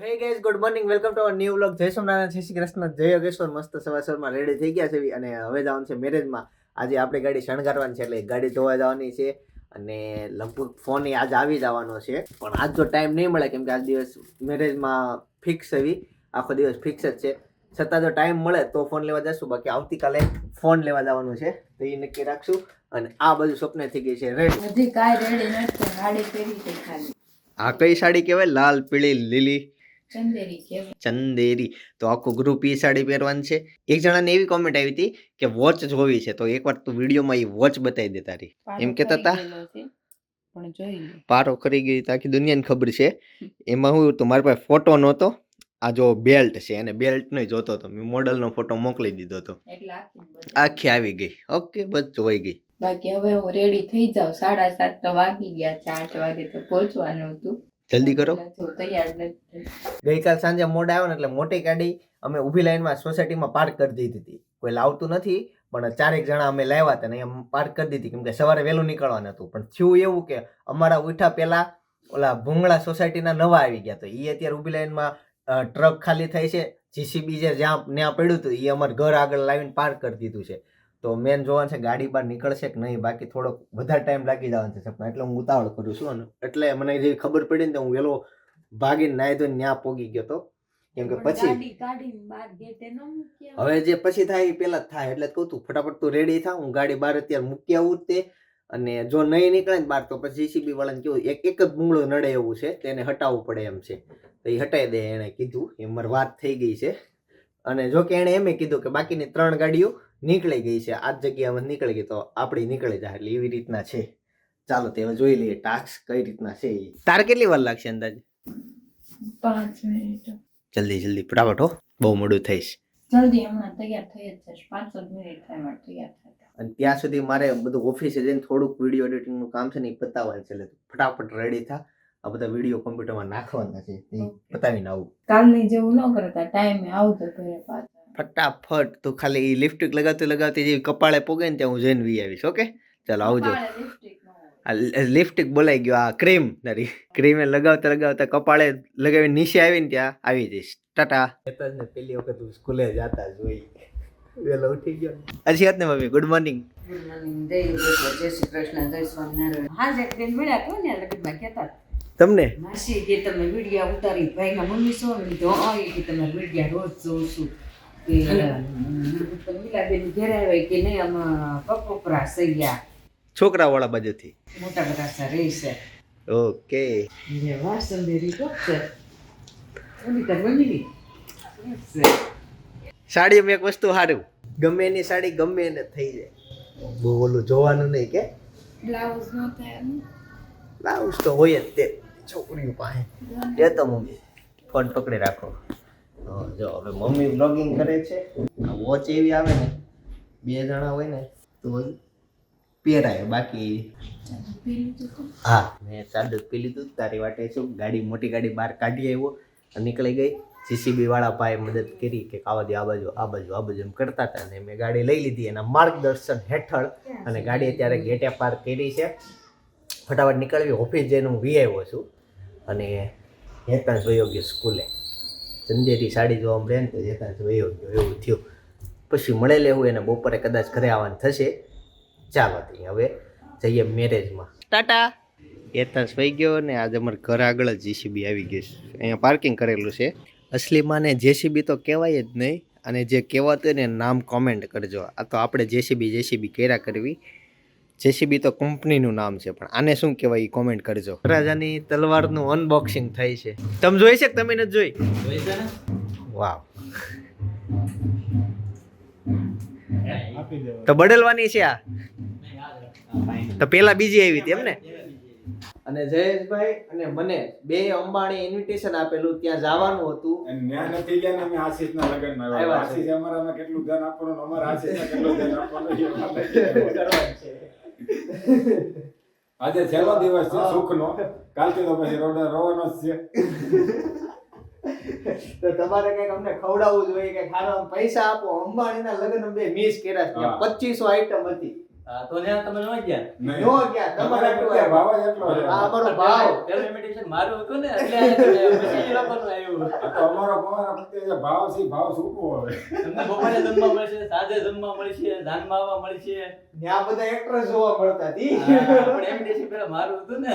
હે guys good morning welcome to our new vlog જય સોમનાથ જય શ્રી કૃષ્ણ જય યોગેશ્વર. મસ્ત સવાર સવારમાં રેડી થઈ ગયા છે અને હવે જવાનું છે મેરેજમાં આજે આપણી ગાડી શણગારવાની છે એટલે ગાડી ધોવા જવાની છે. અને લગભગ ફોન આજ આવી જવાનો છે. પણ આજ તો ટાઈમ નહીં મળે કેમ કે આજ દિવસ મેરેજમાં ફિક્સ એવી આખો દિવસ ફિક્સ જ છે. છતાં જો ટાઈમ મળે તો ફોન લેવા જશું. બાકી આવતીકાલે ફોન લેવા જવાનું છે. તો એ નક્કી રાખશું. અને આ બધું સ્વપ્ન થઈ ગઈ છે. રેડી કાંઈ રેડી નથી સાડી પહેરી છે ખાલી? આ કઈ સાડી કહેવાય? લાલ પીળી લીલી. ચંદેરી તો આખું ગ્રુપ ઈ સાડી પહેરવાની છે. એક જણાને એવી કોમેન્ટ આવી હતી કે વોચ જોવી છે. તો એકવાર તું વિડીયોમાં એ વોચ બતાવી દે તારી. એમ કહેતા હતા? પારો કરી ગઈ આખી દુનિયાને ખબર છે. એમાં હું તો મારી પાસે ફોટો નહોતો. આ જો બેલ્ટ છે અને બેલ્ટ નો જોતો હતો. મેં મોડલનો ફોટો મોકલી દીધો હતો. આખી આખી આવી ગઈ. ઓકે બસ જોઈ ગઈ. બાકી હવે હું રેડી થઈ જાઉં. સાડા સાત તો વાગી ગયા છે આઠ વાગે તો પહોંચવાનું હતું. જલ્દી કરો. ગઈકાલ સાંજે મોડા આવ્યો ને એટલે મોટી ગાડી અમે ઊભી લાઈનમાં સોસાયટીમાં પાર્ક કરી દીધી હતી. કોઈ લાવતું નથી પણ ચારેક જણા અમે લાવ્યા હતા ને એમ પાર્ક કરી દીધી. કેમ કે સવારે વહેલું નીકળવાનું હતું. પણ થયું એવું કે અમારા ઉઠા પહેલા ઓલા ભૂંગળા સોસાયટીના નવા આવી ગયા તો એ અત્યારે ઊભી લાઈનમાં ટ્રક ખાલી થાય છે. જીસીબી જે જ્યાં ત્યાં પડ્યું હતું એ અમારે ઘર આગળ લાવીને પાર્ક કરી દીધું છે. તો મેન જોવાનું છે ગાડી બહાર નીકળશે કે નહીં બાકી થોડોક વધારે ટાઈમ લાગી જવાનો છે સપના એટલે હું ઉતાવળ કરું છું. અને એટલે મને જે ખબર પડી ને તો હું વેલો ભાગીને નાહી ધોઈને ત્યાં પોગી ગયો તો. કેમ કે પછી હવે જે પછી થાય એ પેલા જ થાય એટલે કહું તું ફટાફટ તું રેડી થા હું ગાડી બહાર અત્યારે મૂકી આવું તે. અને જો નહીં નીકળે ને બહાર તો પછી જીસીબી વાળાને કેવું એક એક જ બુંગળો નડે એવું છે તેને હટાવવું પડે એમ છે. તો એ હટાવી દે એણે કીધું એ મારી વાત થઈ ગઈ છે. અને જો કે એણે એમ કીધું કે બાકીની ત્રણ ગાડીઓ નીકળી ગઈ છે. આ જ જગ્યામાં નીકળી ગઈ તો આપણી નીકળી જાય એટલે એવી રીતના છે. ચાલો તે જોઈ લઈએ ટાસ્ક કઈ રીતના છે તાર તારે કેટલી વાર લાગશે અંદાજે? પાંચ મિનિટ જલ્દી જલ્દી ફટાફટ હો. બહુ મોડું થઈશ. જલ્દી હમણાં તૈયાર થઈ જ જશે પાંચ જ મિનિટ થાય મારે તૈયાર થાય અને ત્યાં સુધી મારે બધું ઓફિસે જઈને થોડુંક વીડિયો એડિટિંગનું કામ છે ને એ પતાવવાનું છે. એટલે ફટાફટ રેડી થા. આ બધા વીડિયો કોમ્પ્યુટરમાં નાખવાના છે. એ પતાવીને આવું. કાલની જેવું ન કરતા ટાઈમે આવજો ઘરે પાછા. ફટાફટ. તું ખાલી લિપસ્ટિક લગાવતી લગાવતી જે કપાળે પોગે ને ત્યાં હું જઈને વી આવીશ ઓકે? ચાલો આવજો. લિપસ્ટિક બોલાઈ ગયો આ ક્રીમ તારી. ક્રીમે લગાવતા લગાવતા કપાળે લગાવી નીચે આવીને ત્યાં આવી જઈશ. ટાટા. ને પેલી વખત હું સ્કૂલે જતા જોઈ. વેલો ઉઠી ગયો. હજી વાત ને mummy good morning good morning જય શ્રી કૃષ્ણ જય સ્વામિનારાયણ. હા જે બેન મળ્યા કહો ને લગનમાં કહેતા તમને? માસી કે તમે વિડીયા ઉતારી ભાઈના મમ્મી છો તો આ કે તમે વિડીયા રોજ જોઉં છું કે મીલાબેન ઘેર આવ્યા કે નહીં આમાં કપોપરા સૈયા. છોકરા વાળા બાજુથી? મોટા બધા રહે છે. ઓકે. ને તાર મમ્મીની? સાડીમાં એક વસ્તુ સારું ગમે એની સાડી ગમે એને થઈ જાય. બહુ ઓલું જોવાનું નહીં કે. બ્લાઉઝ ન થાય. બ્લાઉઝ તો હોય જ તે છોકરીઓ પાસે. એ તો મમ્મી ફોન પકડી રાખો. જો, હવે મમ્મી બ્લોગિંગ કરે છે. વોચ એવી આવે ને, બે જણા હોય ને, તો પહેરાય. બાકી. હા, મેં સાદું પી લીધું તારી વાટે છું. ગાડી, મોટી ગાડી બહાર કાઢી આવ્યો નીકળી ગઈ. જીસીબી વાળા ભાઈ મદદ કરી કે આવા દે આ બાજુ આ બાજુ આ બાજુ એમ કરતા હતા અને મેં ગાડી લઈ લીધી એના માર્ગદર્શન હેઠળ. અને ગાડી અત્યારે ગેટે પાર કરી છે. ફટાફટ નીકળવી. ઓફિસ જઈને હું વી આવ્યો છું. અને હેતાંશ વયો સ્કૂલે. ચંદેરી સાડી જોવા મળે ને તો હેતાંશ વયો ગયો એવું થયું. પછી મળે લેવું એને બપોરે કદાચ ઘરે આવવાનું થશે. ચાલો તઈ હવે જઈએ મેરેજમાં. ટાટા. એ તાસ વહી ગયો ને આજે અમારે ઘર આગળ જ જેસીબી આવી ગઈ છે. અહીંયા પાર્કિંગ કરેલું છે. અસલીમાં ને જેસીબી તો કહેવાય જ નહીં. અને જે કહેવાતું ને નામ કોમેન્ટ કરજો. આ તો આપણે જેસીબી જેસીબી કર્યા કરવી. જેસીબી તો કંપનીનું નામ છે પણ આને શું કહેવાય એ કોમેન્ટ કરજો. રાજાની તલવારનું અનબોક્સિંગ થાય છે. તમે જોઈ છે કે તમે નથી જોઈ? વાવ. તો બદલવાની છે આ? તો પેલા બીજી આવી હતી એમ ને? અને જયેશભાઈ અને મને બે અંબાણી ઇન્વિટેશન આપેલું ત્યાં જવાનું હતું. અને ન્યા નથી ગયા ને અમે આશીષના લગ્નમાં આવ્યા. આશીષે અમારામાં કેટલું ધ્યાન આપવાનું અમારા અમારે કેટલું ધ્યાન આપવાનું આજે છેલ્લો દિવસ છે સુખનો. કાલથી તો પછી રોડ રોવાનો જ છે. તો તમારે કંઈક અમને ખવડાવવું જોઈએ કે ખાવા પૈસા આપો. અંબાણીના લગ્ન બે મિસ કર્યા છે. પચીસો આઈટમ હતી. તો ત્યાં તમે ન ગયા? નો ગયા, તમારે તમારે આટલું ભાવ એટલો આ અમારો ભાવ. પેલું મારું હતું ને એટલે પછી લોકોનું આવ્યું. તો અમારો તમારા પ્રત્યે જે ભાવ છે ભાવ શું હવે. તમને બપોરે જમવા મળશે સાંજે જમવા મળશે ધાનમાં આવવા મળશે. ત્યાં બધા એક્ટ્રેસ જોવા મળતા હતી પણ invitation પેલા મારું હતું ને.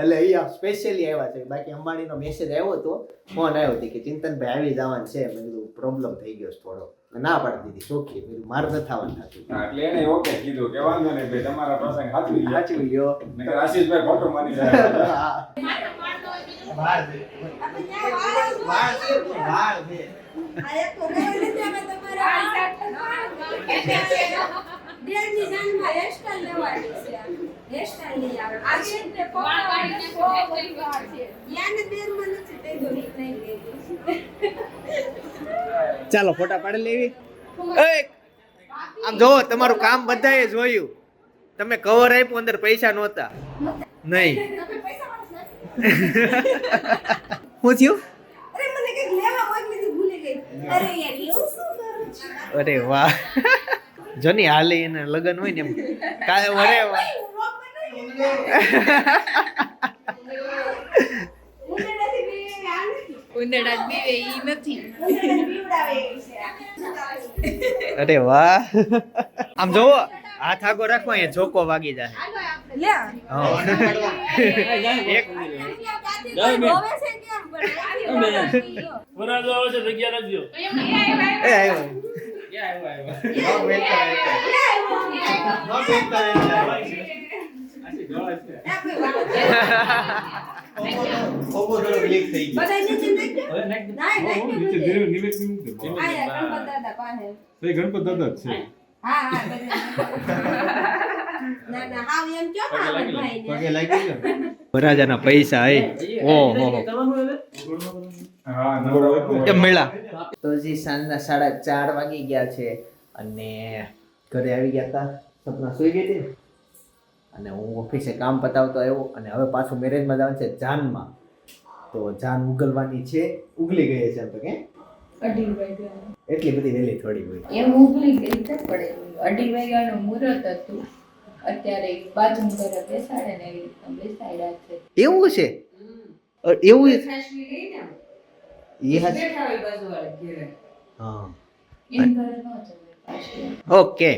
એટલે અહીંયા સ્પેશિયલી આવ્યા છે. બાકી અંબાણીનો મેસેજ આવ્યો હતો ફોન આવ્યો હતો કે ચિંતનભાઈ આવી જવાનું છે. મેં કીધું પ્રોબ્લેમ થઈ ગયો છે થોડો ના પાડી દીધી. ચોખ્ખી મેં માર મારે નથી થતું. એટલે એને ઓકે કીધું કે વાંધો નહીં ભાઈ તમારા પ્રસંગ સાચવી લ્યો. સાચું લ્યો. નહીંતર આશીષભાઈ ખોટું માની જાય હા. વાળ છે. વાળ છે પણ વાળ છે. ચાલો ફોટા પાડી લેવી. એય! આમ જોવો તમારું કામ બધાએ જોયું. તમે કવર આપ્યું અંદર પૈસા નહોતા. નહીં. શું થયું? અરે વાહ. જોની હાલે એને લગન હોય ને એમ. કાલે વરે વાહ. ઉંદરડા બીવે ઈ નથી. અરે વાહ. આમ જોવો હાથ આગો રાખો અહીંયા જોકો વાગી જાય. એક ગણપત દાદા જ છે પગે વરાજાના પૈસા એ ઓહો. કેમ મળ્યા તો હજી સાંજના સાડા ચાર વાગી ગયા છે અને ઘરે આવી ગયા હતા સપના સુઈ ગઈ હતી. અને હું ઓફિસે કામ પતાવતો આવ્યો અને હવે પાછું મેરેજમાં જવાનું છે જાનમાં. તો જાન ઉગલવાની છે ઉગલી ગઈ છે એમ તો કે? અઢી વાગ્યા. એટલી બધી વહેલી થોડી હોય. એમ ઉગલી ગઈ છે પડે અઢી વાગ્યાનું મુહૂર્ત હતું. અત્યારે બાજુ ઘરે બેસાડે ને એવી રીતના બેસાડ્યા છે. એવું છે એવું એ. હા. ઓકે.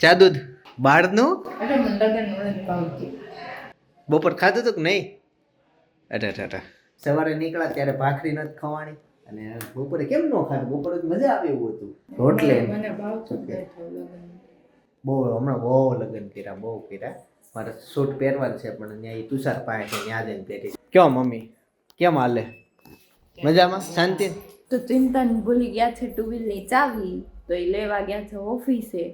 ચા દૂધ? બાળનું? બપોર ખાધું હતું કે નહીં? અરે અરે અરે સવારે નીકળ્યા ત્યારે ભાખરી નથી ખાવાની અને બપોરે કેમ ન ખાધું? બપોરે મજા આવે એવું હતું. રોટલે. બહુ હમણાં બહુ લગ્ન કર્યા બહુ કર્યા. મારે સૂટ પહેરવાનું છે પણ ત્યાં તુષાર પાસે છે ત્યાં જઈને પહેરી. કયો મમ્મી? કેમ હાલે? મજામાં? શાંતિ? તો ચિંતન ભૂલી ગયા છે ટુ વ્હીલની ચાવી. તો એ લેવા ગયા છે ઓફિસે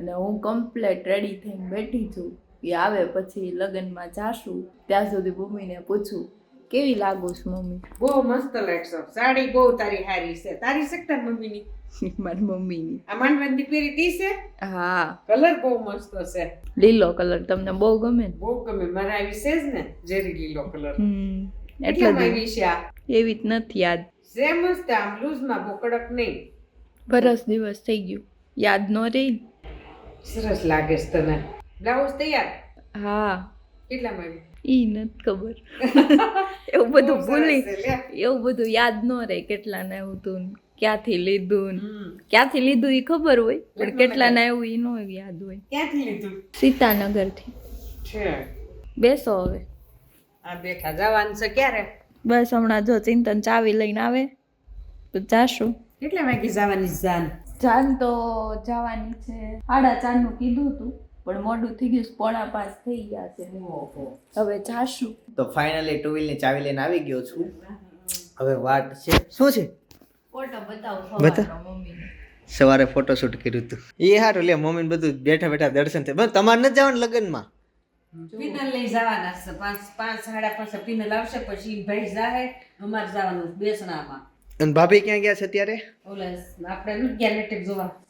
અને હું કમ્પ્લેટ રેડી થઈને બેઠી છું એ આવે પછી લગ્નમાં જાશું. ત્યાં સુધી મમ્મીને પૂછું કેવી લાગુ છું મમ્મી? બહુ મસ્ત લાગશો સાડી બહુ તારી હારી છે. તારી તારી મમ્મીની? મારી મમ્મીની. આ માંડવાની પહેરી તી છે? હા. કલર બહુ મસ્ત છે. લીલો કલર તમને બહુ ગમે બહુ ગમે. મારા આવી છે જ ને જેરી લીલો કલર. હમ. એટલે એવી જ નથી યાદ. છે મસ્ત આમ લૂઝમાં બહુ કડક નહીં. વરસ દિવસ થઈ ગયું. યાદ ન રહી? સરસ લાગે છે તને. બ્લાઉઝ તૈયાર? હા. કેટલામાં આવી ઈ નથી ખબર. એવું બધું ભૂલી એવું બધું યાદ ન રહે કેટલા ને એવું તું ક્યાંથી લીધું ક્યાંથી લીધું એ ખબર હોય પણ કેટલા ને આવ્યું એ નો યાદ હોય. ક્યાંથી લીધું? સીતાનગરથી. છે. બેસો હવે. આ બેઠા જવાનું છે ક્યારે? બસ હમણાં જો ચિંતન ચાવી લઈને આવે તો જાશું. કેટલા વાગે જવાની જાન? જાન તો જવાની છે. સાડા ચારનું કીધું હતું પણ મોડું થઈ ગયું પોણા પાસ થઈ ગયા છે. હવે જાશું. તો ફાઇનલી ટુ વ્હીલની ચાવી લઈને આવી ગયો છું. હવે વાટ છે. શું છે? ફોટો બતાવો બતા. મમ્મીને. સવારે ફોટોશૂટ કર્યું હતું એ હારું લે મમ્મીને બધું બેઠા બેઠા દર્શન થાય. બસ તમારે નથી જવાનું લગ્નમાં? પિનલ લઈ જવાના પાંચ પાંચ સાડા પાંચ પિનલ આવશે પછી ભાઈ જાહે અમારે જવાનું બેસણામાં. અને ભાભી ક્યાં ગયા છે અત્યારે?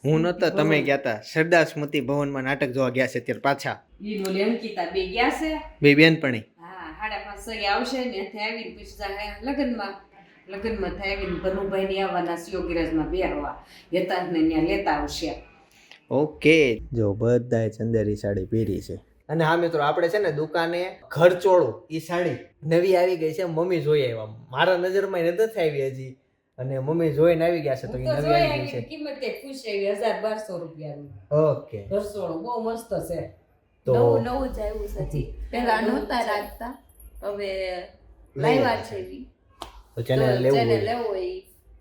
હું નતો તમે ગયા હતા સરદાર સ્મૃતિ ભવનમાં નાટક જોવા ગયા છે અત્યારે પાછા. બે ગયા છે. બે બેનપણી. આવશે ને ત્યાંથી આવીને પછી જાહે લગ્નમાં? લગ્નમાં થાય આવીને ની આવવાના સિયોગિરાજમાં બે હવા યતાને ત્યાં લેતા આવશે. ઓકે. જો બધાએ ચંદેરી સાડી પહેરી છે. અને હા મિત્રો આપણે છે ને દુકાને ઘરચોળું એ સાડી નવી આવી ગઈ છે મમ્મી જોઈ આવ્યા. મારા નજરમાં માં નથી આવી હજી. અને મમ્મી જોઈને આવી ગયા છે તો એ નવી આવી ગઈ છે. કિંમત કે ખુશ આવી હજાર બારસો રૂપિયાની. ઓકે. રસોડું બહુ મસ્ત છે. તો નવું નવું જ આવ્યું છે હજી પેલા નહોતા રાખતા હવે લાવ્યા છે ઈ. તો ચેનલ લેવું જેને લેવું એ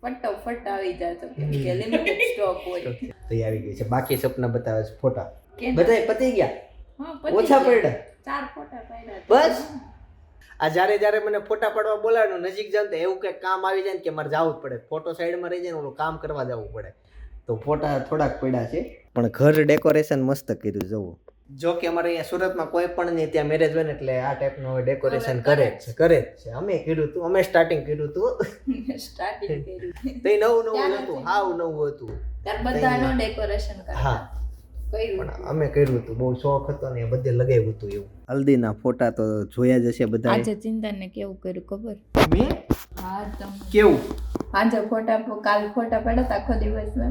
ફટાફટ આવી જાય તો કે લિમિટેડ સ્ટોક હોય. તો એ આવી ગઈ છે. બાકી સપના બતાવે છે ફોટા. બધા બધાય પતી ગયા? હા, પતી ઓછા પડ્યા? ચાર ફોટા પડ્યા બસ? આ જ્યારે જ્યારે મને ફોટા પાડવા બોલાવાનું નજીક જાઉં તો એવું કંઈક કામ આવી જાય ને કે મારે જવું જ પડે. ફોટો સાઈડમાં રહી જાય ને ઓલું કામ કરવા જવું પડે. તો ફોટા થોડાક પડ્યા છે. પણ ઘર ડેકોરેશન મસ્ત કર્યું જવું જો કે અમારે અહીંયા સુરતમાં કોઈ પણ નહીં ત્યાં મેરેજ હોય ને એટલે આ ટાઈપનું ડેકોરેશન કરે જ છે કરે જ છે. અમે કર્યું હતું અમે સ્ટાર્ટિંગ કર્યું હતું. સ્ટાર્ટિંગ કર્યું. તો નવું નવું હતું. હાવ નવું હતું. ત્યારે બધાનો ડેકોરેશન હા. પણ અમે કર્યું હતું. બહુ શોખ હતો ને એ બધે લગાવ્યું હતું એવું. હલ્દીના ફોટા તો જોયા જ હશે બધા આજે ચિંતાને કેવું કર્યું ખબર? મેં? હા તમે. કેવું? આજે ફોટા કાલ ફોટા પડ્યા હતા આખો દિવસ ને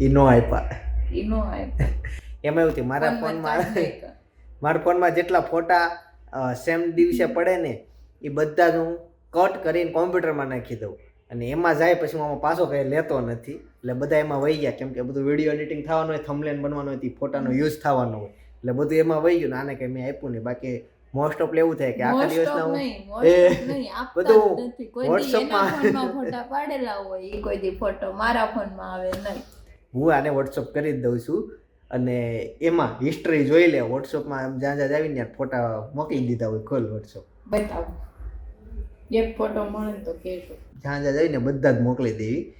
એ નો આપ્યા. ઈ નો આપ્યા. એમાં એવું થયું મારા ફોનમાં ફોનમાં મારા ફોનમાં જેટલા ફોટા સેમ દિવસે પડે ને એ બધા જ હું કટ કરીને કોમ્પ્યુટરમાં નાખી દઉં. અને એમાં જાય પછી હું આમાં પાછો કંઈ લેતો નથી. એટલે બધા એમાં વહી ગયા. કેમ કે બધું વીડિયો એડિટિંગ થવાનું હોય થમલેન બનવાનું હોય તે ફોટાનો યુઝ થવાનો હોય. એટલે બધું એમાં વહી ગયું ને આને કંઈ મેં આપ્યું નહીં. બાકી મોસ્ટ ઓફ એવું થાય કે આખા દિવસના હું બધું નથી. કોઈ દી એના WhatsApp માં- ફોનમાં ફોટા પાડેલા હોય એ કોઈ દી ફોટો મારા ફોનમાં આવે નહીં. હું આને વોટ્સઅપ કરી દઉં છું. અને એમાં હિસ્ટ્રી જોઈ લે. વોટ્સઅપમાં આમ જ્યાં જ્યાં આવીને ફોટા મોકલી દીધા હોય ખોલ વોટ્સઅપ બતાવો. એક ફોટો મળે તો કહેજો. જ્યાં જ્યાં જઈને બધા જ મોકલી દેવી.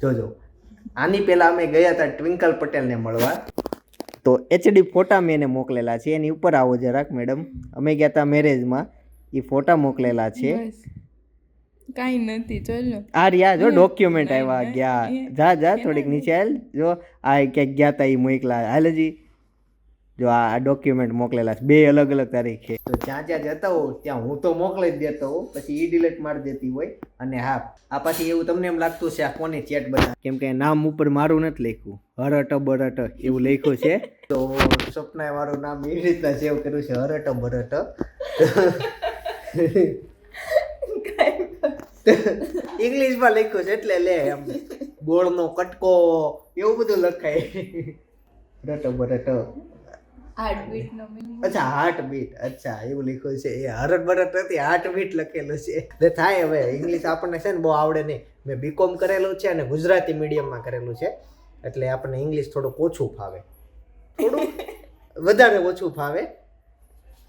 જોજો. આની પહેલાં અમે ગયા હતા ટ્વિંકલ પટેલને મળવા. તો એચડી ફોટા મેં એને મોકલેલા છે. એની ઉપર આવો જરાક મેડમ. અમે ગયા હતા મેરેજમાં. એ ફોટા મોકલેલા છે. કાંઈ નથી ચાલો. આ રહ્યા જો ડોક્યુમેન્ટ આવ્યા ગયા. જા જા થોડીક નીચે આવેલ. હાલ જો આ ક્યાંક ગયા હતા એ મોકલા. હાલ હજી જો આ ડોક્યુમેન્ટ મોકલેલા છે. બે અલગ અલગ તારીખે. તો જ્યાં જ્યાં જતા હો ત્યાં હું તો મોકલી જ દેતો હોઉં. પછી ઈ ડિલેટ મારી દેતી હોય. અને હા, આ પાછી એવું તમને એમ લાગતું છે આ કોની ચેટ બધા કેમ કે નામ ઉપર મારું નથી લખ્યું. હરટ બરટ એવું લખ્યું છે. તો સ્વપ્નાએ મારું નામ એવી રીતના સેવ કર્યું છે હરટ બરટ ઇંગ્લિશમાં લખ્યું છે એટલે લે એમ. ગોળનો કટકો, એવું બધું લખાય. રટ બરટ હાર્ટ બીટ નો અચ્છા હાર્ટબીટ અચ્છા એવું લખ્યું છે. એ હરટ બરટ નથી હાર્ટબીટ લખેલું છે. એટલે થાય હવે ઇંગ્લિશ આપણને છે ને બહુ આવડે નહીં. મેં બીકોમ કરેલું છે અને ગુજરાતી મીડિયમમાં કરેલું છે. એટલે આપણને ઇંગ્લિશ થોડુંક ઓછું ફાવે. થોડું વધારે ઓછું ફાવે.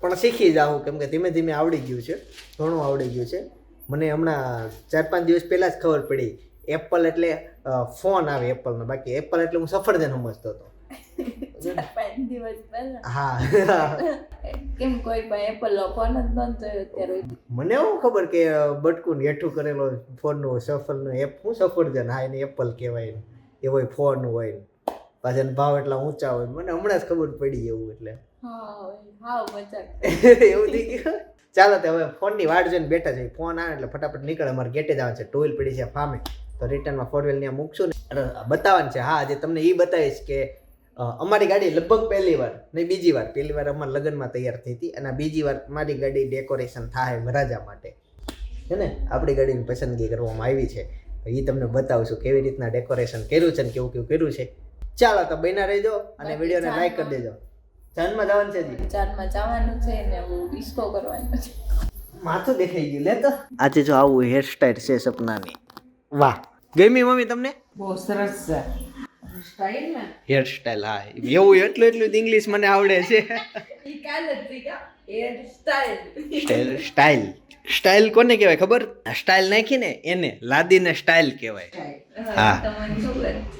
પણ શીખી જાઉં કેમ કે ધીમે ધીમે આવડી ગયું છે. ઘણું આવડી ગયું છે. મને હમણાં ચાર પાંચ દિવસ પહેલાં જ ખબર પડી. એપલ એટલે ફોન આવે એપલનો બાકી એપલ એટલે હું સફરજન સમજતો હતો. પાંચ દિવસ પહેલા હા કેમ કોઈ પણ એપલ નો ફોન જ મને એવું ખબર કે બટકું હેઠું કરેલો ફોનનું સફરનું એપ હું સફરજન હા એને એપલ કહેવાય ને એવો ફોન હોય ને પાછા એના ભાવ એટલા ઊંચા હોય મને હમણાં જ ખબર પડી એવું એટલે એવું થઈ ગયું ચાલો તો હવે ફોનની વાટ જોઈને બેઠા છે ફોન આવે એટલે ફટાફટ નીકળે અમારે ગેટે જ આવે છે ટોઈલ પડી છે ફામે તો રિટર્નમાં ફોર વ્હીલ ત્યાં મૂકશું ને બતાવવાનું છે હા આજે તમને એ બતાવીશ કે અમારી ગાડી લગભગ પહેલી વાર નહીં બીજી વાર. પહેલી વાર અમારા લગ્નમાં તૈયાર થઈ હતી અને બીજી વાર મારી ગાડી ડેકોરેશન થાય મરાજા માટે. છે ને? આપણી ગાડીની પસંદગી કરવામાં આવી છે. તો એ તમને બતાવશું કેવી રીતના ડેકોરેશન કર્યું છે ને કેવું કેવું કર્યું છે. ચાલો તો બન્યા રહેજો અને વિડીયોને લાઈક કરી દેજો. જાનમાં જવાનું છે જી ચારમાં જવાનું છે ને હું ડિસ્કો કરવાનો છે. માથું દેખાઈ ગયું લે તો. આજે જો આવું હેરસ્ટાઈલ છે સપનાની. વાહ. ગમી મમ્મી તમને? બહુ સરસ છે. સ્ટાઈલ હા. એવું એટલું એટલું ઇંગ્લિશ મને આવડે છે. ઈ કાલે જ શીખ્યા hair style style style style કોને કહેવાય ખબર? સ્ટાઈલ નાખી ને એને લાદીને સ્ટાઈલ કહેવાય. હા.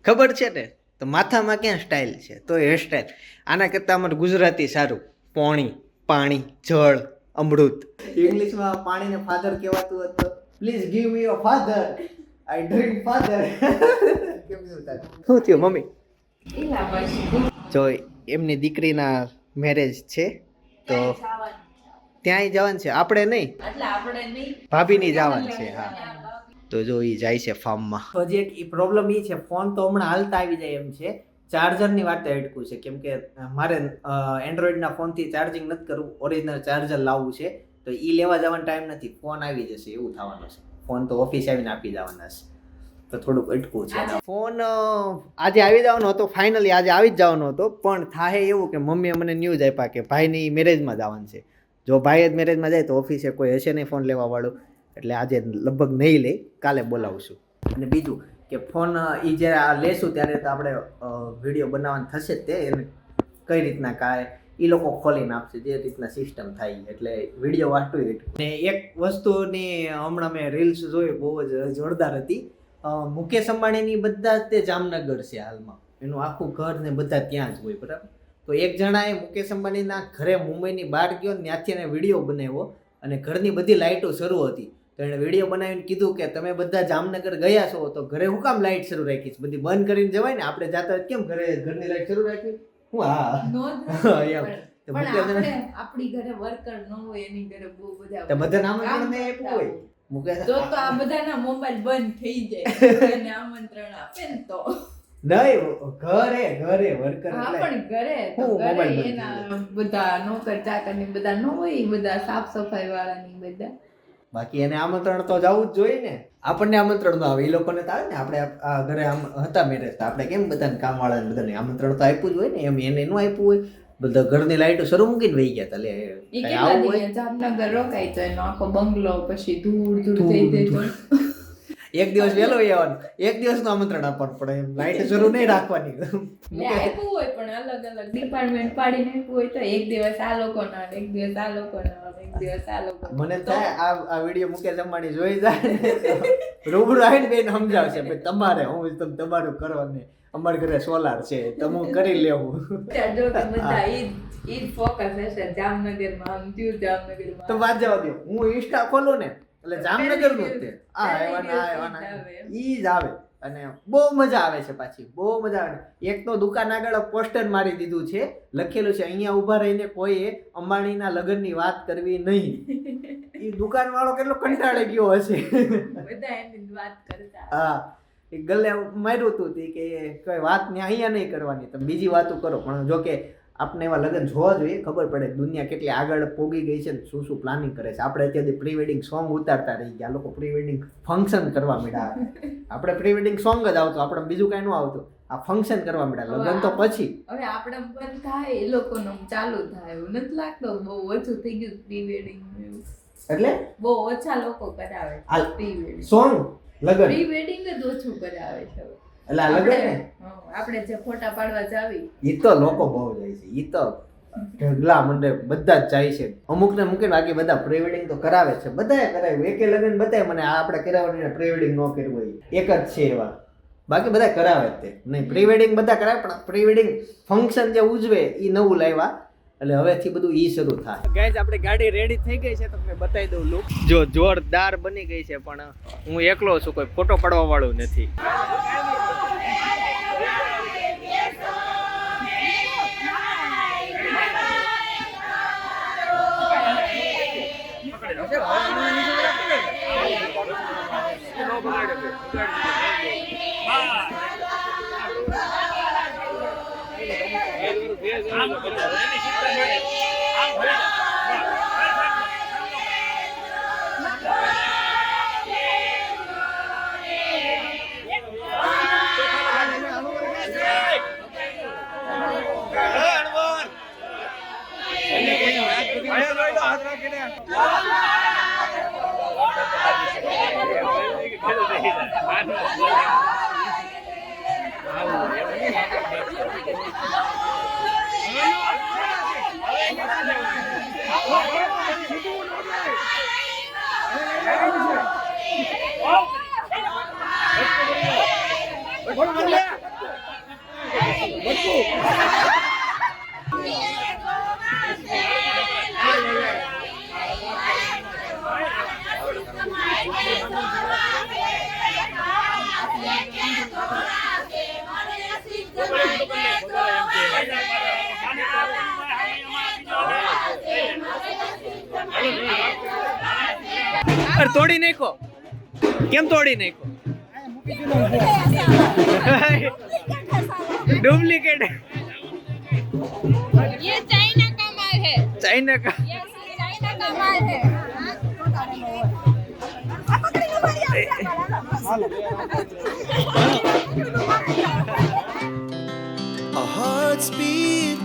ખબર છે ને? તો માથામાં ક્યાં સ્ટાઈલ છે? તો હેર સ્ટાઈલ આના કરતાં અમારું ગુજરાતી સારું. પોણી પાણી જળ અમૃત. ઇંગ્લિશમાં પાણીને ફાધર કહેવાતું હતું. Please give me your father I dream father શું થયું મમ્મી? એલા પછી જો એમની દીકરીના મેરેજ છે તો ત્યાંય જવાનું છે. આપણે નહીં. એટલે આપણે નહીં. ભાભીની જવાનું છે હા. તો જો એ જાય છે ફાર્મમાં હજી એક પ્રોબ્લેમ એ છે ફોન તો હમણાં હાલતા આવી જાય એમ છે. ચાર્જરની વાત અટકું છે કેમ કે મારે એન્ડ્રોઈડના ફોનથી ચાર્જિંગ નથી કરવું ઓરિજિનલ ચાર્જર લાવવું છે તો એ લેવા જવાનો ટાઈમ નથી ફોન આવી જશે એવું થવાનું છે. ફોન તો ઓફિસ આવીને આપી જવાના છે. તો થોડુંક અટકું છે ફોન આજે આવી જવાનો હતો ફાઇનલી આજે આવી જ જવાનો હતો પણ થાય એવું કે મમ્મીએ મને ન્યૂઝ આપ્યા કે ભાઈની મેરેજમાં જવાનું છે. જો ભાઈ જ મેરેજમાં જાય તો ઓફિસે કોઈ હશે નહીં ફોન લેવા વાળું. એટલે આજે લગભગ નહીં લે કાલે બોલાવશું. અને બીજું કે ફોન એ જ્યારે આ લેશું ત્યારે તો આપણે વીડિયો બનાવવાનું થશે જ તે એને કઈ રીતના કાંઈ એ લોકો ખોલીને આપશે, જે રીતના સિસ્ટમ થાય એટલે વીડિયો એટલું. ને એક વસ્તુની હમણાં મેં રીલ્સ જોઈ, બહુ જ જોરદાર હતી. મુકેશ અંબાણીની બધા તે જામનગર છે હાલમાં. એનું આખું ઘર ને બધા ત્યાં જ હોય, બરાબર? તો એક જણાએ મુકેશ અંબાણીના ઘરે મુંબઈની બહાર ગયો ત્યાંથી એને વીડિયો બનાવ્યો અને ઘરની બધી લાઇટો શરૂ હતી. તો એણે વીડિયો બનાવીને કીધું કે, તમે બધા જામનગર ગયા છો, તો ઘરે હું કામ લાઇટ શરૂ રાખીશ? બધી બંધ કરીને જવાય ને? આપણે જાતા કેમ ઘરે ઘરની લાઇટ શરૂ રાખી હું હા નો એમ. તો પણ મુકેશ આપણે આપણી ઘરે વર્કર ન હોય એની ઘરે બહુ બધા બધા નામ કામ ને આપ્યું હોય. મુકેશ તો. તો આ બધાના મોબાઈલ બંધ થઈ જાય એને આમંત્રણ આપે ને તો. નહીં ઘરે ઘરે વર્કર હા પણ ઘરે ઘરે એના બધા નોકર ચાકરની બધા ન હોય બધા સાફ સફાઈ વાળા ની બધા. બાકી એને આમંત્રણ તો જવું જ જોઈએ ને. આપણને આમંત્રણ ન આવે એ લોકોને તો આવે ને આપણે આ ઘરે આમ હતા મેરેજ તો આપણે કેમ બધાને કામ વાળાને બધાને આમંત્રણ તો આપ્યું જ હોય ને એમ એને ન આપ્યું હોય. બધા ઘરની લાઈટો શરૂ મૂકીને વહી ગયા તા લે જામનગર રોકાય તો એનો આખો બંગલો પછી ધૂળ ધૂળ થઈ જાય એક દિવસ વહેલો આવવાનું. એક દિવસનું આમંત્રણ આપવાનું પડે એમ. લાઈટ જરૂર નહીં રાખવાની. આપ્યું હોય પણ અલગ અલગ ડિપાર્ટમેન્ટ પાડીને આપ્યું હોય તો એક દિવસ આ લોકો ના એક દિવસ આ લોકો ના એક દિવસ આ લોકો મને થાય આ આ વીડિયો મુકેશ અંબાણી જોઈ જાય. રૂબરૂ આવીને બેન સમજાવશે ભાઈ તમારે હું તમે તમારું કરવાનું અમારા ઘરે સોલાર છે તમે કરી લેવું. જો કે બધા ઈ ઈ ફોકસ હશે. જામનગરમાં આમ થયું જામનગરમાં તો વાત જવા દો. હું ઇન્સ્ટા ખોલું ને એટલે જામનગરનું જ તે. આ આવ્યા આવ્યા ઈ જ આવે. અને બહુ મજા આવે છે પાછી બહુ મજા આવે. એક તો દુકાન આગળ પોસ્ટર મારી દીધું છે લખેલું છે અહીંયા ઊભા રહીને કોઈએ અંબાણીના લગ્નની વાત કરવી નહીં. એ દુકાન વાળો કેટલો કંટાળી ગયો હશે. બધા એની વાત કરતા. હા. એ ગલે માર્યું હતું તે કે કોઈ વાત ને અહીંયા નહીં કરવાની તમે બીજી વાતો કરો. પણ જો કે આપણે એવા લગ્ન જોવા જોઈએ ખબર પડે દુનિયા કેટલી આગળ પોગી ગઈ છે શું શું પ્લાનિંગ કરે છે. આપણે અત્યારથી પ્રી વેડિંગ સોંગ ઉતારતા રહી ગયા. લોકો પ્રી વેડિંગ ફંક્શન કરવા મળ્યા આપણે પ્રી વેડિંગ સોંગ જ આવતું આપણે બીજું કાંઈ ન આવતું. આ ફંક્શન કરવા મળ્યા લગ્ન તો પછી. હવે આપણે બંધ થાય એ લોકોનું ચાલુ થાય. એવું નથી લાગતો બહુ ઓછું થઈ ગયું પ્રી વેડિંગ એટલે? બહુ ઓછા લોકો કરાવે પ્રી વેડિંગ સોંગ લગ્ન. પ્રી વેડિંગ જ ઓછું કરાવે છે. એટલે આ લગ્ન ને? આપણે જે ફોટા પાડવા જાવી ઈ તો લોકો બહુ જાય છે ઈ તો ઢગલા મંડે બધા જ જાય છે. અમુક ને મૂકીને બાકી બધા પ્રી વેડિંગ તો કરાવે છે બધાએ કરાવ્યું. એકે લગ્ન બધાએ મને આ આપણે કરાવવાની પ્રી વેડિંગ ન કર્યું હોય એક જ છે એવા. બાકી બધા કરાવે તે. નહીં પ્રી વેડિંગ બધા કરાવે પણ પ્રી વેડિંગ ફંક્શન જે ઉજવે એ નવું લાવ્યા. એટલે હવેથી બધું ઈ શરૂ થાય. ગાઈઝ આપણી ગાડી રેડી થઈ ગઈ છે તમને બતાવી દઉં લુક જો જોરદાર બની ગઈ છે પણ હું એકલો છું કોઈ ફોટો પાડવા વાળું નથી. અરે તોડી નાખો કેમ તોડી નાખો डुप्लीकेट ये चाइना का माल है चाइना का ये चाइना का माल है Our hearts beat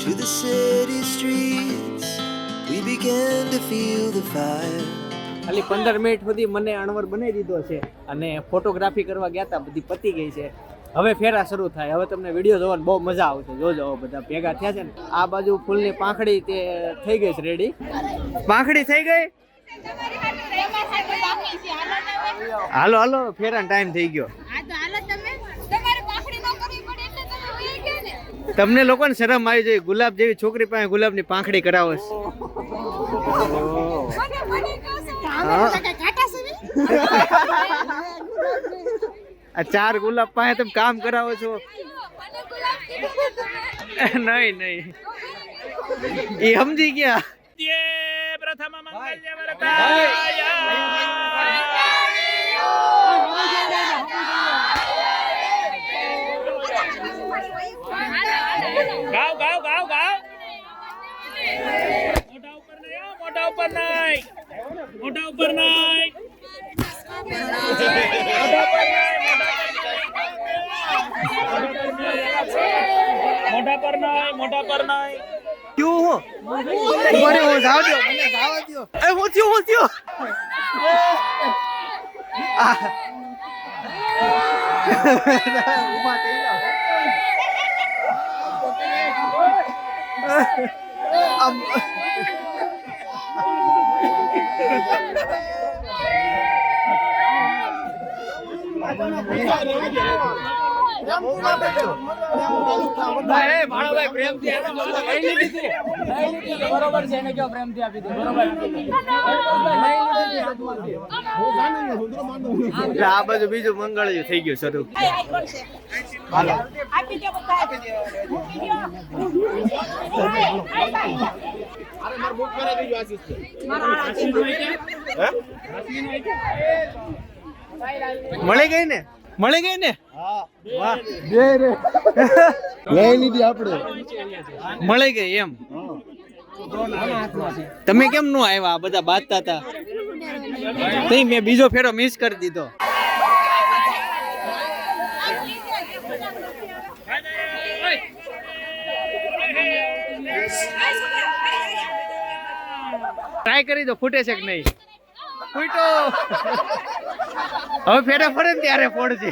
to the city streets. We began to feel the fire. ખાલી પંદર મિનિટ સુધી મને અણવર બનાવી દીધો છે અને ફોટોગ્રાફી કરવા ગયા હતા બધી પતી ગઈ છે. હવે ફેરા શરૂ થાય. હવે તમને વીડિયો જોવાની બહુ મજા આવશે. જોજો બધા ભેગા થયા છે ને. આ બાજુ ફૂલની પાંખડી તે થઈ ગઈ છે રેડી પાંખડી થઈ ગઈ? હાલો હાલો, ફેરાનો ટાઈમ થઈ ગયો. તમને લોકોને શરમ આવી જોઈએ ગુલાબ જેવી છોકરી પાસે ગુલાબની પાંખડી કરાવો છે મને મને કહો છો હા. કાકા કાટા સુધી આ ચાર ગુલાબ પાસે તમે કામ કરાવો છો. નહીં નહીં. એ સમજી ગયા. ગાવ ગાવ ગાવ ગાવ. મોટા ઉપર નહીં મોટા ઉપર નહીં. મોટા ઉપર મોટા પર નાય મોટા પર નાય ક્યું હો ઊભા રહો, જાવ દ્યો, મને જાવા દ્યો. એ હું થયું હું થયું આ. થઈ જાઓ. આમ. ભાઈ, ભાણો ભાઈ, પ્રેમથી આપી દો. લઈ લીધી હતી. લઈ લીધી હતી. બરોબર છે એને કયો પ્રેમથી આપી દો બરોબર. એટલે આ બાજુ બીજું મંગળ થઈ ગયું શરૂ. મળી ગઈ ને? મળી ગઈ ને? લઈ આપણે મળી ગઈ એમ? તમે કેમ નો આવ્યા? બધા બાંધતા હતા. મેં બીજો ફેરો મિસ કરી દીધો. ટ્રાય કરી દો, ફૂટે છે કે નહીં? ફૂટો. હવે ફેરે ફરે ને ત્યારે ફોડજે.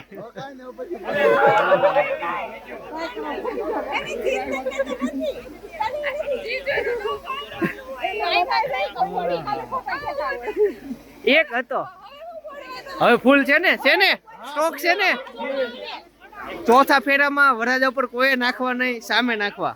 એક હતો. હવે ફૂલ છે ને? છે ને? સ્ટોક છે ને? ચોથા ફેરામાં વરાજા ઉપર કોઈ નાખવા નહીં, સામે નાખવા.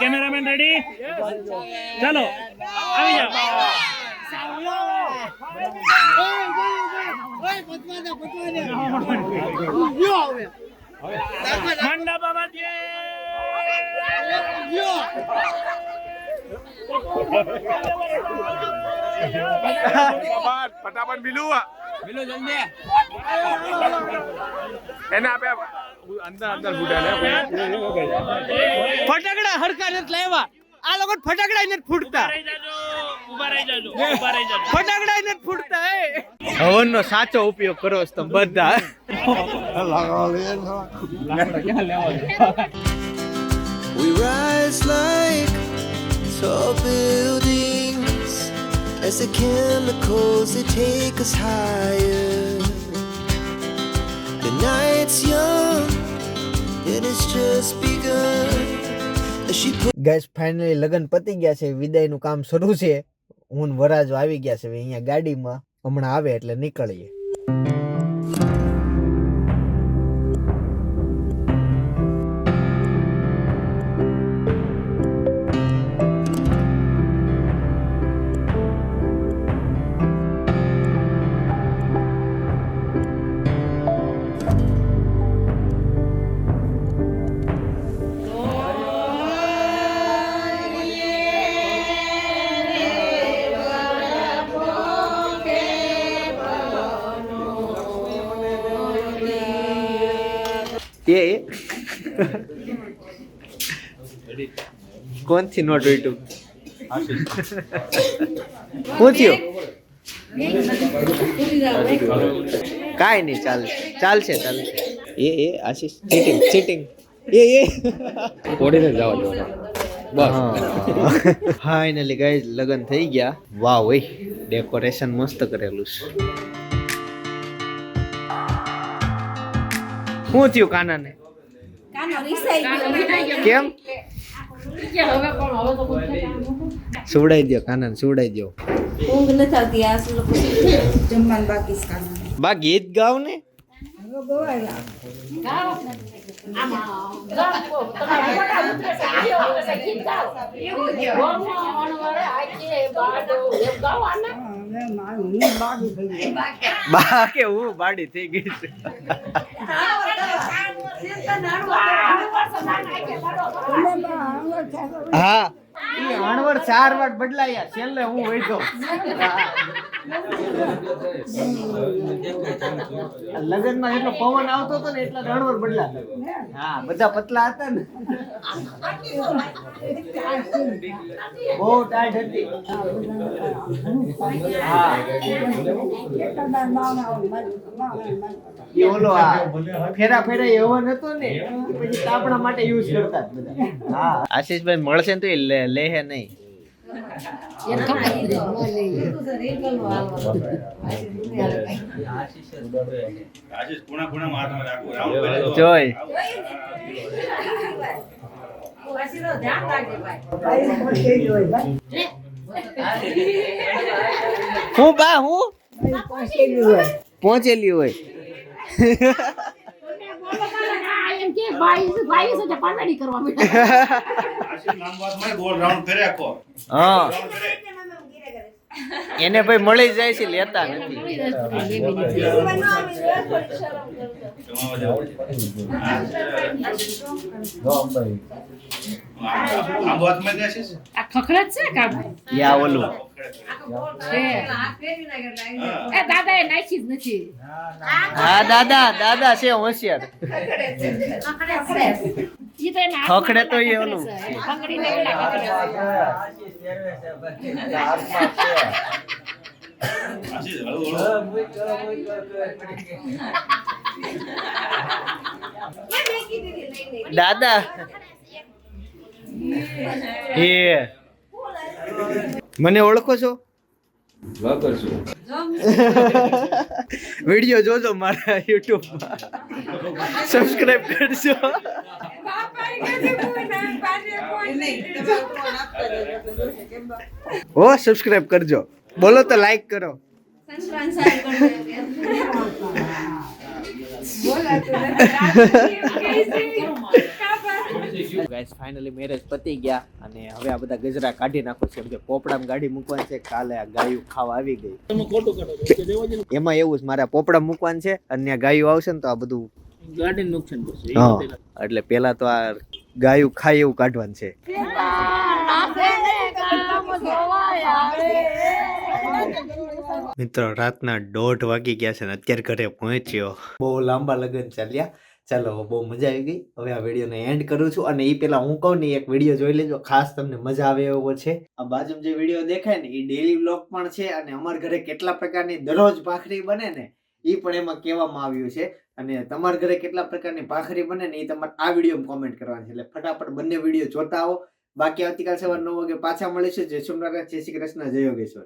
કેમેરામેન રેડી ચાલો આવી જાઓ. ફટાફટ ફટાફટ મિલું મિલું જલ્દી. એને આપે અંદર અંદર ફૂટા ને ફટાકડા હરકા નથી લાવ્યા. આ લોકો ફટાકડા નથી ફૂટતા. ફટાકડા નથી ફૂટતા હવન નો સાચો ઉપયોગ કરો છો તમે બધા. We rise like tall buildings as the chemicals they take us higher. The night's young guys finally લગન પતી ગયા છે, વિદાયનું કામ શરૂ છે. હું વરાજો આવી ગયા છે અહીંયા ગાડીમાં હમણાં આવે એટલે નીકળીએ. કોણથી નોટ ઉઈટું શું થયું કાંઈ નહીં ચાલ ચાલશે ચાલશે. એ એ આશીષ ચીટિંગ ચીટિંગ એ એ. ઓડીને જવા દો બસ. ફાઇનલી ગાઈઝ લગન થઈ ગયા. વાહ ઓય ડેકોરેશન મસ્ત કરેલું છે. શું થયું કાનાને? કેમ? સુવડાઈ દો કાનન સુવડાઈ દો ઊંઘ નથી આવતી આ શું લોકો જમવાનું બાકી છે કાનન. બા ગીત ગાવ ને? બા કે હું બાડી થઈ ગઈ છે. હા. ઈ અણવર ચાર વાર બદલાયા. છેલ્લે હું વૈધો લગનમાં એટલો પવન આવતો હતો ને એટલા હણવર બદલા હા, બધા પતલા હતા ને. બહુ ટાઈટ હતી. હા. ઈ ઓલો આ ફેરા ફેરા એવો નતો ને પછી તાપણા માટે યુઝ કરતા બધા. હા. આશીષભાઈ મળશે ને તો એ લે લે હે નહીં રાઉન્ડ હું બા હું? પહોંચેલી હોય. એને ભાઈ મળી જાય છે લેતા નથી. આ ખખડત છે કામ યા ઓલું. એ દાદા એ નાખી જ નથી. હા દાદા દાદા છે હોશિયાર. ખખડે તો એ ઓલું. દાદા. એ. મને ઓળખો છો? વીડિયો જોજો મારા યુટ્યુબ સબસ્ક્રાઇબ કરજો. ઓ સબસ્ક્રાઇબ કરજો. બોલો તો લાઈક કરો. ગાઈસ ફાઇનલી મેરેજ પતી ગયા અને હવે આ બધા ગજરા કાઢી નાખો છે. કે પોપડામાં ગાડી મૂકવાની છે. કાલે આ ગાયું ખાવા આવી ગઈ. એમાં એવું જ મારા પોપડા મૂકવાનું છે અને ગાયું આવશે ને તો આ બધું હા. એટલે પેલા તો આ ગાયું ખાય એવું કાઢવાનું છે. મિત્રો રાતના દોઢ વાગી ગયા છે ને અત્યારે ઘરે પહોંચ્યો. બહુ લાંબા લગ્ન ચાલ્યા. ચાલો, બહુ મજા આવી ગઈ. હવે આ વિડીયોને એન્ડ કરું છું અને એ પેલા હું કહું ને એક વીડિયો જોઈ લેજો. ખાસ તમને મજા આવે એવો છે. આ બાજુમાં જે વીડિયો દેખાય ને એ ડેલી વ્લોગ પણ છે અને અમારા ઘરે કેટલા પ્રકારની દરરોજ ભાખરી બને ને એ પણ એમાં કહેવામાં આવ્યું છે. અને તમારા ઘરે કેટલા પ્રકારની ભાખરી બને ને એ તમારે આ વિડીયોમાં કોમેન્ટ કરવાની છે. એટલે ફટાફટ બંને વીડિયો જોતા આવો. બાકી આવતીકાલ સવાર નવ વાગે પાછા મળીશું. જય સોમનાથ, જય શ્રી કૃષ્ણ, જય યોગેશ્વર.